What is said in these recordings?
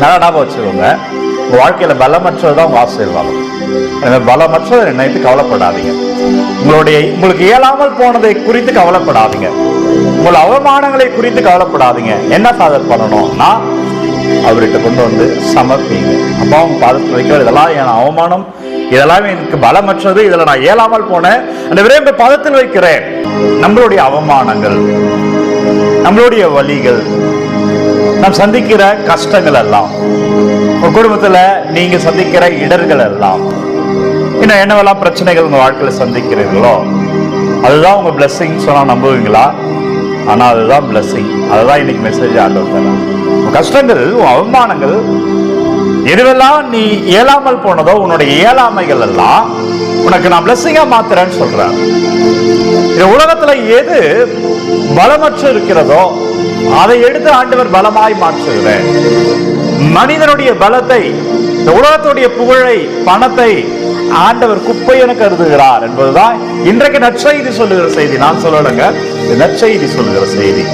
நல்லா ஞாபகம் வச்சுக்கோங்க. வாழ்க்கையில் வாழ்க்கையில பலமற்றது தான் உங்கள் ஆசீர்வாதம். எனவே பலமற்றதை நினைத்து கவலைப்படாதீங்க. உங்களுடைய உங்களுக்கு இயலாமல் போனதை குறித்து கவலைப்படாதீங்க. உங்கள் அவமானங்களை குறித்து கவலைப்படாதீங்க. என்ன சாதர் பண்ணணும்னா அவர்கிட்ட கொண்டு வந்து சமர்ப்பிங்க. அப்பா அவங்க பாதத்தில் வைக்கிற இதெல்லாம் என் அவமானம் இதெல்லாம் எனக்கு பலமற்றது இதில் நான் இயலாமல் போனேன் அந்த விரைவு பதத்தில் வைக்கிறேன். நம்மளுடைய அவமானங்கள் நம்மளுடைய வழிகள் நாம் சந்திக்கிற கஷ்டங்கள் எல்லாம் உங்க குடும்பத்துல நீங்க சந்திக்கிற இடர்கள் எல்லாம் இன்னும் என்னவெல்லாம் பிரச்சனைகள் உங்க வாழ்க்கையில சந்திக்கிறீர்களோ அதுதான் உங்க பிளஸ்ஸிங் சொன்னா நம்புவீங்களா? ஆனா அதுதான் பிளஸ்ஸிங் அதுதான் இன்னைக்கு மெசேஜ் ஆண்டவர் கஷ்டங்கள் அவமானங்கள் எதுவெல்லாம் நீ இயலாமல் போனதோ உன்னுடைய இயலாமைகள் எல்லாம் உனக்கு நான் பிளஸ்ஸிங்கா மாத்துறேன்னு சொல்றேன் இந்த உலகத்துல எது பலமற்று இருக்கிறதோ அதை எடுத்து ஆண்டவர் பலமாய் மாற்றுகிறேன். மனிதனுடைய பலத்தை இந்த உலகத்துடைய புகழை பணத்தை ஆண்டவர் குப்பை என கருதுகிறார் என்பதுதான் இன்றைக்கு நற்செய்தி சொல்லுகிற செய்தி. நான் சொல்லலைங்க. நற்செய்தி சொல்லுகிற செய்தி.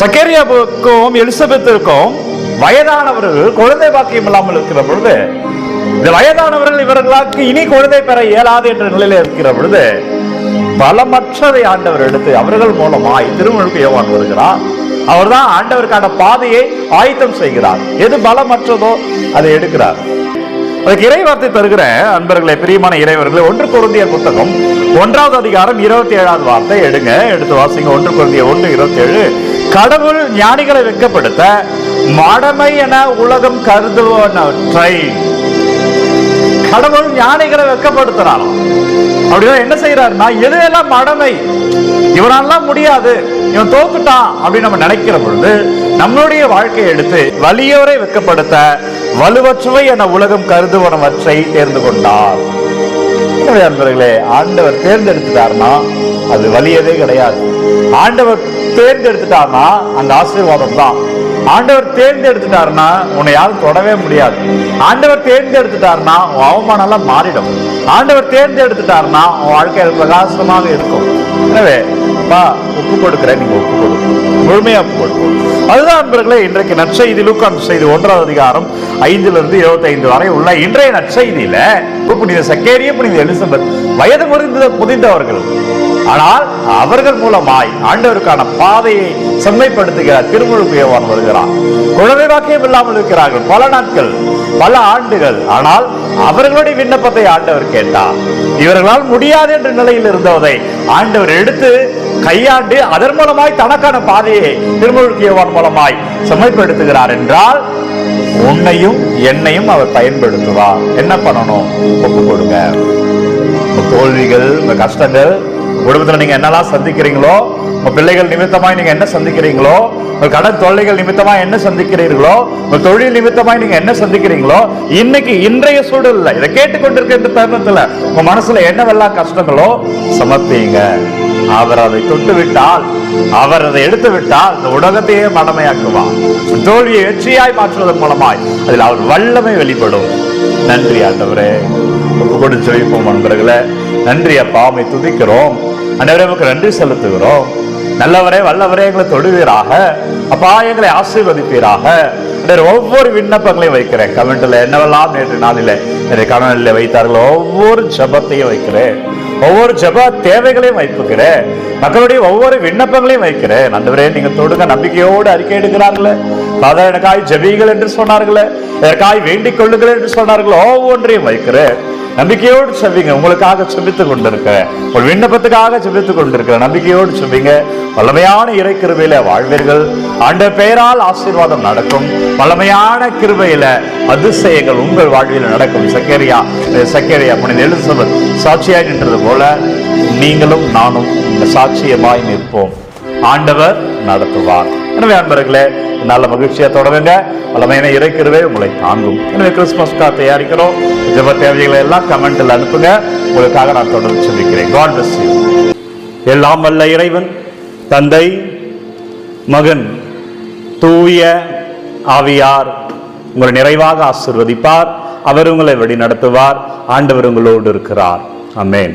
சக்கேரியாவுக்கும் எலிசபெத்திற்கும் வயதானவர்கள் குழந்தை பாக்கியம் இல்லாமல் இருக்கிற பொழுது இந்த வயதானவர்கள் இவர்களுக்கு இனி குழந்தை பெற இயலாது என்ற நிலையில இருக்கிற பொழுது பலமற்றதை ஆண்டவர் எடுத்து அவர்கள் மூலமாய் திருமணக்கு யோகான் வருகிறார். அவர்தான் ஆண்டவருக்கான பாதையை ஆயத்தம் செய்கிறார். எது பலமற்றதோ அதை எடுக்கிறார். அதுக்கு இறைவார்த்தை தருகிற அன்பர்களே பிரியமான இறைவர்களே ஒன்று குருந்திய புத்தகம் ஒன்றாவது அதிகாரம் இருபத்தி ஏழாவது வார்த்தை. எடுங்க எடுத்து வாசிங்க. ஒன்று குருந்திய ஒன்று இருபத்தி ஏழு கடவுள் ஞானிகளை வெட்கப்படுத்த மடமை என உலகம் கருதுவனற்றை கடவுள் ஞானிகளை வெக்கப்படுத்துறாராம் அப்படின்னா என்ன செய்யறாருன்னா எதுவெல்லாம் மடமை? இவனாலாம் முடியாது. இவன் தோத்துட்டான் அப்படின்னு நம்ம நினைக்கிற பொழுது நம்மளுடைய வாழ்க்கையை எடுத்து வலியோரை வெட்கப்படுத்த வலுவற்றவை என உலகம் கருதுவனவற்றை தேர்ந்து கொண்டார். அன்பர்களே ஆண்டவர் தேர்ந்தெடுத்துட்டார்னா அது வலியதே கிடையாது. ஆண்டவர் தேர்ந்தெடுத்துட்டார்னா அந்த ஆசீர்வாதம் தான் ஆண்டவர் தேர்ந்தெடுத்துட்டாருன்னா உன்னை யாரும் தொடவே முடியாது. ஆண்டவர் தேர்ந்தெடுத்துட்டாருன்னா உன் அவமானம் எல்லாம் மாறிடும். ஆண்டவர் தேர்ந்தெடுத்துட்டாருன்னா உன் வாழ்க்கையில் பிரகாசமாக இருக்கும். எனவே பா ஒப்பு கொடுக்குற நீங்க ஒப்பு கொடுங்க முழுமையா ஒப்பு கொடுக்கும் அதுதான் நண்பர்களே இன்றைக்கு நற்செய்தி லூக்கான் செய்தி ஒன்றாவது அதிகாரம் ஐந்துல இருந்து இருபத்தி ஐந்து வரை உள்ள இன்றைய நற்செய்தியில புனித சக்கேரிய புனித எலிசபெத் வயது முறிந்த புதிந்தவர்கள் ஆனால் அவர்கள் மூலமாய் ஆண்டவருக்கான பாதையை செம்மைப்படுத்துகிறார் திருமுழுக்கு வருகிறார். வருகிறார் குழந்தை வாக்கியம் இல்லாமல் இருக்கிறார்கள். பல நாட்கள் பல ஆண்டுகள். ஆனால் அவர்களுடைய விண்ணப்பத்தை ஆண்டவர் கேட்டார். இவர்களால் முடியாது என்ற நிலையில் இருந்ததை ஆண்டவர் எடுத்து கையாண்டு அதன் மூலமாய் தனக்கான பாதையை திருமுழுக்கு மூலமாய் செம்மைப்படுத்துகிறார் என்றால் உன்னையும் என்னையும் அவர் பயன்படுத்துவார். என்ன பண்ணணும்? ஒப்பு கொடுங்க. தோல்விகள் கஷ்டங்கள் குடும்பத்துல நீங்க என்னெல்லாம் சந்திக்கிறீங்களோ உங்க பிள்ளைகள் நிமித்தமாய் நீங்க என்ன சந்திக்கிறீங்களோ உங்க கடன் தொல்லைகள் நிமித்தமா என்ன சந்திக்கிறீர்களோ உங்க தொழில் நிமித்தமாய் நீங்க என்ன சந்திக்கிறீங்களோ இன்னைக்கு இன்றைய சூழல்ல இதை கேட்டுக்கொண்டிருக்கின்ற தருணத்துல உங்க மனசுல என்னவெல்லாம் கஷ்டங்களோ சமர்ப்பிங்க. அவர் அதை தொட்டு விட்டால் அவர் அதை எடுத்து விட்டால் இந்த உலகத்தையே மடமையாக்குவார். தோல்வியை வெற்றியாய் மாற்றுவதன் மூலமாய் அதில் அவர் வல்லமை வெளிப்படும். நன்றி ஆண்டவரே. ஒப்பு ஜெயிப்போம் நண்பர்களே நன்றி அப்பா அவை துதிக்கிறோம். அனைவரே நமக்கு நன்றி செலுத்துகிறோம். நல்லவரே வல்லவரே எங்களை தொடுவீராக. அப்பா எங்களை ஆசீர்வதிப்பீராக. ஒவ்வொரு விண்ணப்பங்களையும் வைக்கிறேன். கமெண்ட்ல என்னவெல்லாம் நேற்று நாளில என்னை கணவனில் வைத்தார்களோ ஒவ்வொரு ஜெபத்தையும் வைக்கிறேன். ஒவ்வொரு ஜெப தேவைகளையும் வைப்புக்கிறேன் மக்களுடைய ஒவ்வொரு விண்ணப்பங்களையும் வைக்கிறேன் நண்பரே நீங்க தொடுங்க நம்பிக்கையோடு அறிக்கை எடுக்கிறார்களே. ஃபாதர் எனக்காய் ஜெபிகள் என்று சொன்னார்களே. எனக்காய் வேண்டிக் கொள்ளுங்கள் என்று சொன்னார்கள். ஒவ்வொன்றையும் வைக்கிறேன் நம்பிக்கையோடு செவிங்க உங்களுக்காக செபித்துக் கொண்டிருக்கிறேன் ஒரு விண்ணப்பத்துக்காக செபித்துக் கொண்டிருக்கிறேன் நம்பிக்கையோடு செவிங்க வல்லமையான இறை கிருபையில வாழ்வீர்கள். ஆண்ட பெயரால் ஆசீர்வாதம் நடக்கும். வல்லமையான கிருபையில அதிசயங்கள் உங்கள் வாழ்வில் நடக்கும். சக்கேரியா சக்கேரியா புனித எலிசபெத் சாட்சியாய் நின்றது போல நீங்களும் நானும் இந்த சாட்சியமாய் நிற்போம். ஆண்டவர் நடத்துவார். எனவே அன்பர்களே நல்ல மகிழ்ச்சியா தொடருங்க. வளமையான இறைக்கிறவே உங்களை தாங்கும். எனவே கார் தயாரிக்கிறோம். ஜப தேவைகளை எல்லாம் கமெண்ட்ல அனுப்புங்க. உங்களுக்காக நான் தொடர்ந்து சொல்லிக்கிறேன் காட் பிளஸ் எல்லாம் வல்ல இறைவன் தந்தை மகன் தூய ஆவியார் உங்களை நிறைவாக ஆசிர்வதிப்பார். அவர் உங்களை வழி நடத்துவார் ஆண்டவர் உங்களோடு இருக்கிறார். அமேன்